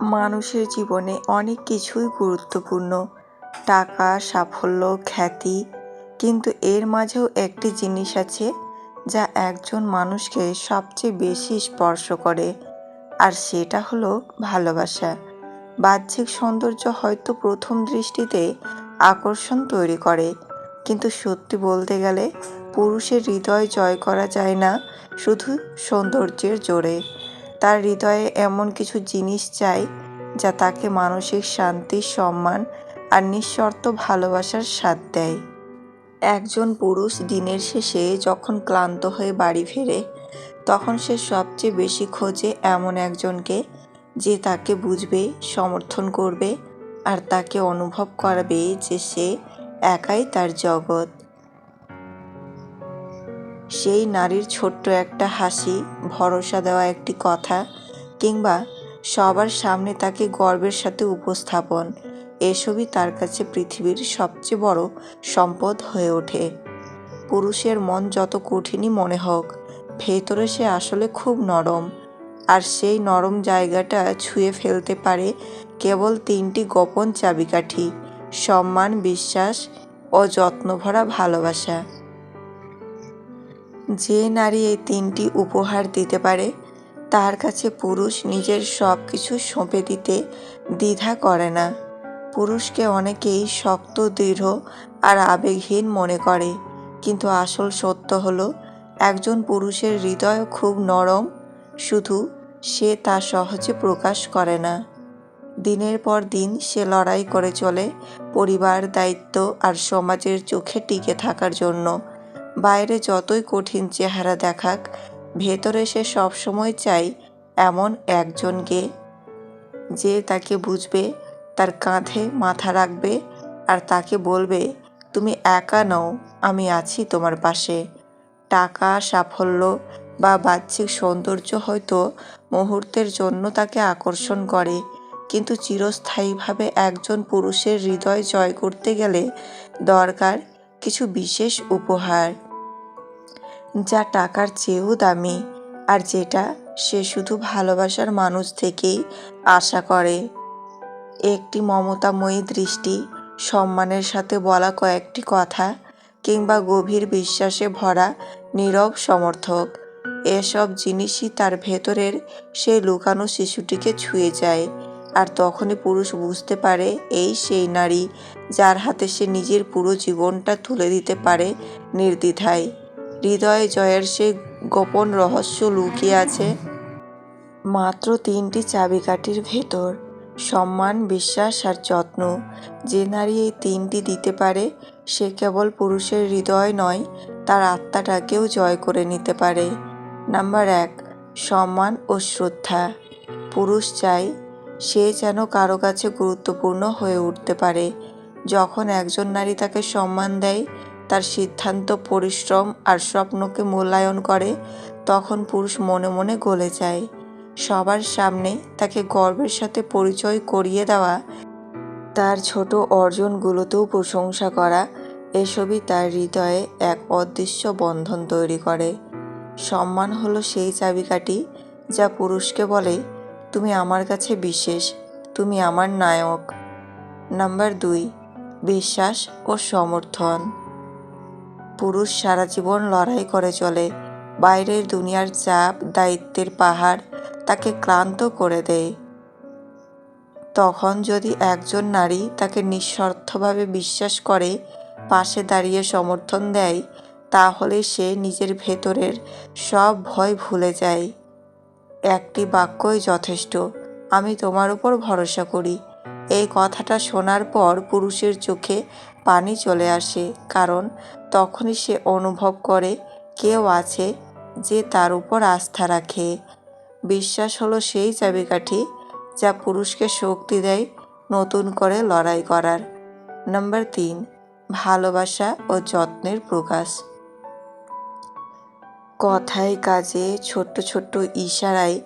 মানুষের জীবনে অনেক কিছুই গুরুত্বপূর্ণ। টাকা, সাফল্য, খ্যাতি, কিন্তু এর মাঝেও একটি জিনিস আছে যা একজন মানুষকে সবচেয়ে বেশি স্পর্শ করে, আর সেটা হলো ভালোবাসা। বাহ্যিক সৌন্দর্য হয়তো প্রথম দৃষ্টিতে আকর্ষণ তৈরি করে, কিন্তু সত্যি বলতে গেলে পুরুষের হৃদয় জয় করা যায় না শুধু সৌন্দর্যের জোরে। তার হৃদয়ে এমন কিছু জিনিস চাই যা তাকে মানসিক শান্তি, সম্মান আর নিঃশর্ত ভালোবাসার স্বাদ দেয়। একজন পুরুষ দিনের শেষে যখন ক্লান্ত হয়ে বাড়ি ফেরে, তখন সে সবচেয়ে বেশি খোঁজে এমন একজনকে যে তাকে বুঝবে, সমর্থন করবে আর তাকে অনুভব করাবে যে সে একাই তার জগৎ। সেই নারীর ছোট্ট একটা হাসি, ভরসা দেওয়া একটি কথা কিংবা সবার সামনে তাকে গর্বের সাথে উপস্থাপন, এসবই তার কাছে পৃথিবীর সবচেয়ে বড় সম্পদ হয়ে ওঠে। পুরুষের মন যত কঠিনই মনে হোক, ভেতরে সে আসলে খুব নরম। আর সেই নরম জায়গাটা ছুঁয়ে ফেলতে পারে কেবল তিনটি গোপন চাবিকাঠি, সম্মান, বিশ্বাস ও যত্নভরা ভালোবাসা। যে নারী এই তিনটি উপহার দিতে পারে, তার কাছে পুরুষ নিজের সব কিছু সঁপে দিতে দ্বিধা করে না। পুরুষকে অনেকেই শক্ত, দৃঢ় আর আবেগহীন মনে করে, কিন্তু আসল সত্য হলো, একজন পুরুষের হৃদয় খুব নরম, শুধু সে তা সহজে প্রকাশ করে না। দিনের পর দিন সে লড়াই করে চলে পরিবার, দায়িত্ব আর সমাজের চোখে টিকে থাকার জন্য। বাইরে যতই কঠিন চেহারা দেখাক, ভেতরে সে সবসময় চাই এমন একজনকে যে তাকে বুঝবে, তার কাঁধে মাথা রাখবে আর তাকে বলবে, তুমি একা নও, আমি আছি তোমার পাশে। টাকা, সাফল্য বা বাহ্যিক সৌন্দর্য হয়তো মুহূর্তের জন্য তাকে আকর্ষণ করে, কিন্তু চিরস্থায়ীভাবে একজন পুরুষের হৃদয় জয় করতে গেলে দরকার কিছু বিশেষ উপহার। যা টাকার চেয়েও দামি আর যেটা সে শুধু ভালোবাসার মানুষ থেকেই আশা করে। একটি মমতাময়ী দৃষ্টি, সম্মানের সাথে বলা কয়েকটি কথা কিংবা গভীর বিশ্বাসে ভরা নীরব সমর্থক, এসব জিনিসই তার ভেতরের সেই লুকানো শিশুটিকে ছুঁয়ে যায় আর তখনই পুরুষ বুঝতে পারে এই সেই নারী যার হাতে সে নিজের পুরো জীবনটা তুলে দিতে পারে নির্দ্বিধায়। হৃদয় জয়ের সেই গোপন রহস্য লুকিয়ে আছে মাত্র তিনটি চাবিকাঠির ভেতর, সম্মান, বিশ্বাস আর যত্ন। যে নারী এই তিনটি দিতে পারে, সে কেবল পুরুষের হৃদয় নয়, তার আত্মাটাকেও জয় করে নিতে পারে। নাম্বার এক, সম্মান ও শ্রদ্ধা। পুরুষ চাই সে যেন কারও কাছে গুরুত্বপূর্ণ হয়ে উঠতে পারে। যখন একজন নারী তাকে সম্মান দেয় তার সিদ্ধান্ত, পরিশ্রম আর স্বপ্নকে মূল্যায়ন করে, তখন পুরুষ মনে মনে গলে যায়। সবার সামনে তাকে গর্বের সাথে পরিচয় করিয়ে দেওয়া, তার ছোট অর্জনগুলোতেও প্রশংসা করা, এসবই তার হৃদয়ে এক অদৃশ্য বন্ধন তৈরি করে। সম্মান হলো সেই চাবিকাঠি যা পুরুষকে বলে, তুমি আমার কাছে বিশেষ, তুমি আমার নায়ক। নাম্বার দুই, বিশ্বাস ও সমর্থন। পুরুষ সারা জীবন লড়াই করে চলে। বাইরের দুনিয়ার চাপ, দায়িত্বের পাহাড় তাকে ক্লান্ত করে দেয়। তখন যদি একজন নারী তাকে নিঃস্বার্থভাবে বিশ্বাস করে, পাশে দাঁড়িয়ে সমর্থন দেয়, তাহলে সে নিজের ভেতরের সব ভয় ভুলে যায়। একটি বাক্যই যথেষ্ট, আমি তোমার উপর ভরসা করি। এই কথাটা শোনার পর পুরুষের চোখে পানি চলে আসে, কারণ তখনই সে অনুভব করে কেউ আছে যে তার উপর আস্থা রাখে। বিশ্বাস হলো সেই চাবিকাঠি যা পুরুষকে শক্তি দেয় নতুন করে লড়াই করার। নাম্বার তিন, ভালোবাসা ও যত্নের প্রকাশ। কথায় কাজে ছোট্ট ছোট্ট ইশারায়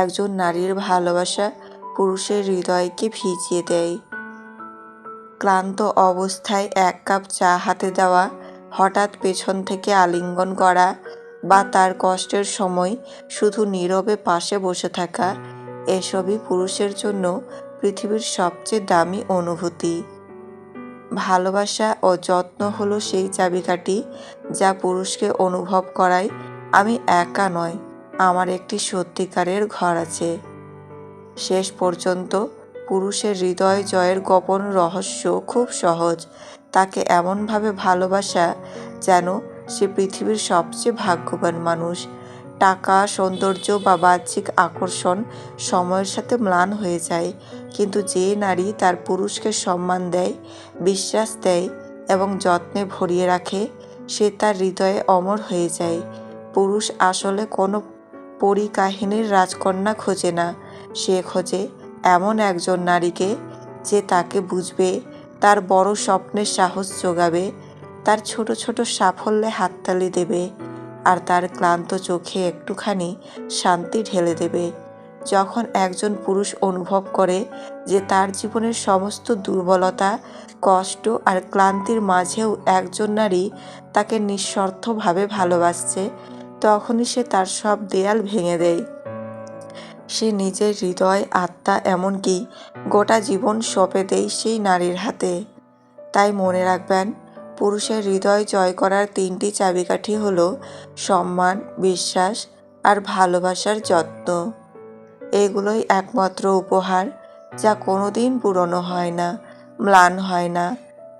একজন নারীর ভালোবাসা পুরুষের হৃদয়কে ভিজিয়ে দেয়। ক্লান্ত অবস্থায় এক কাপ চা হাতে দেওয়া, হঠাৎ পেছন থেকে আলিঙ্গন করা বা তার কষ্টের সময় শুধু নীরবে পাশে বসে থাকা, এসবই পুরুষের জন্য পৃথিবীর সবচেয়ে দামি অনুভূতি। ভালোবাসা ও যত্ন হলো সেই চাবিকাঠি যা পুরুষকে অনুভব করায়, আমি একা নয়, আমার একটি সত্যিকারের ঘর আছে। শেষ পর্যন্ত পুরুষের হৃদয় জয়ের গোপন রহস্য খুব সহজ। তাকে এমনভাবে ভালোবাসা যেন সে পৃথিবীর সবচেয়ে ভাগ্যবান মানুষ। টাকা, সৌন্দর্য বা বাহ্যিক আকর্ষণ সময়ের সাথে ম্লান হয়ে যায়, কিন্তু যে নারী তার পুরুষকে সম্মান দেয়, বিশ্বাস দেয় এবং যত্নে ভরিয়ে রাখে, সে তার হৃদয়ে অমর হয়ে যায়। পুরুষ আসলে কোনো পরিকাহিনীর রাজকন্যা খোঁজে না। সে খোঁজে এমন একজন নারীকে যে তাকে বুঝবে, তার বড় স্বপ্নের সাহস যোগাবে তার ছোট ছোট সাফল্যে হাততালি দেবে, আর তার ক্লান্ত চোখে একটুখানি শান্তি ঢেলে দেবে। যখন একজন পুরুষ অনুভব করে যে তার জীবনের সমস্ত দুর্বলতা, কষ্ট আর ক্লান্তির মাঝেও একজন নারী তাকে নিঃস্বার্থভাবে ভালোবাসছে, তখনই সে তার সব দেয়াল ভেঙে দেয়। সে নিজের হৃদয়, আত্মা এমনকি গোটা জীবন সঁপে দেয় সেই নারীর হাতে। তাই মনে রাখবেন, পুরুষের হৃদয় জয় করার তিনটি চাবিকাঠি হল সম্মান, বিশ্বাস আর ভালোবাসার যত্ন। এগুলোই একমাত্র উপহার যা কোনোদিন পুরনো হয় না, ম্লান হয় না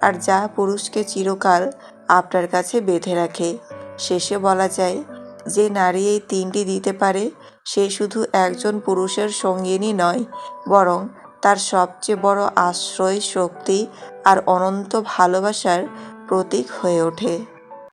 আর যা পুরুষকে চিরকাল আপনার কাছে বেঁধে রাখে। শেষে বলা যায়, যে নারী এই তিনটি দিতে পারে সে শুধু একজন পুরুষের সঙ্গিনী নয়, বরং তার সবচেয়ে বড় আশ্রয়, শক্তি আর অনন্ত ভালোবাসার প্রতীক হয়ে ওঠে।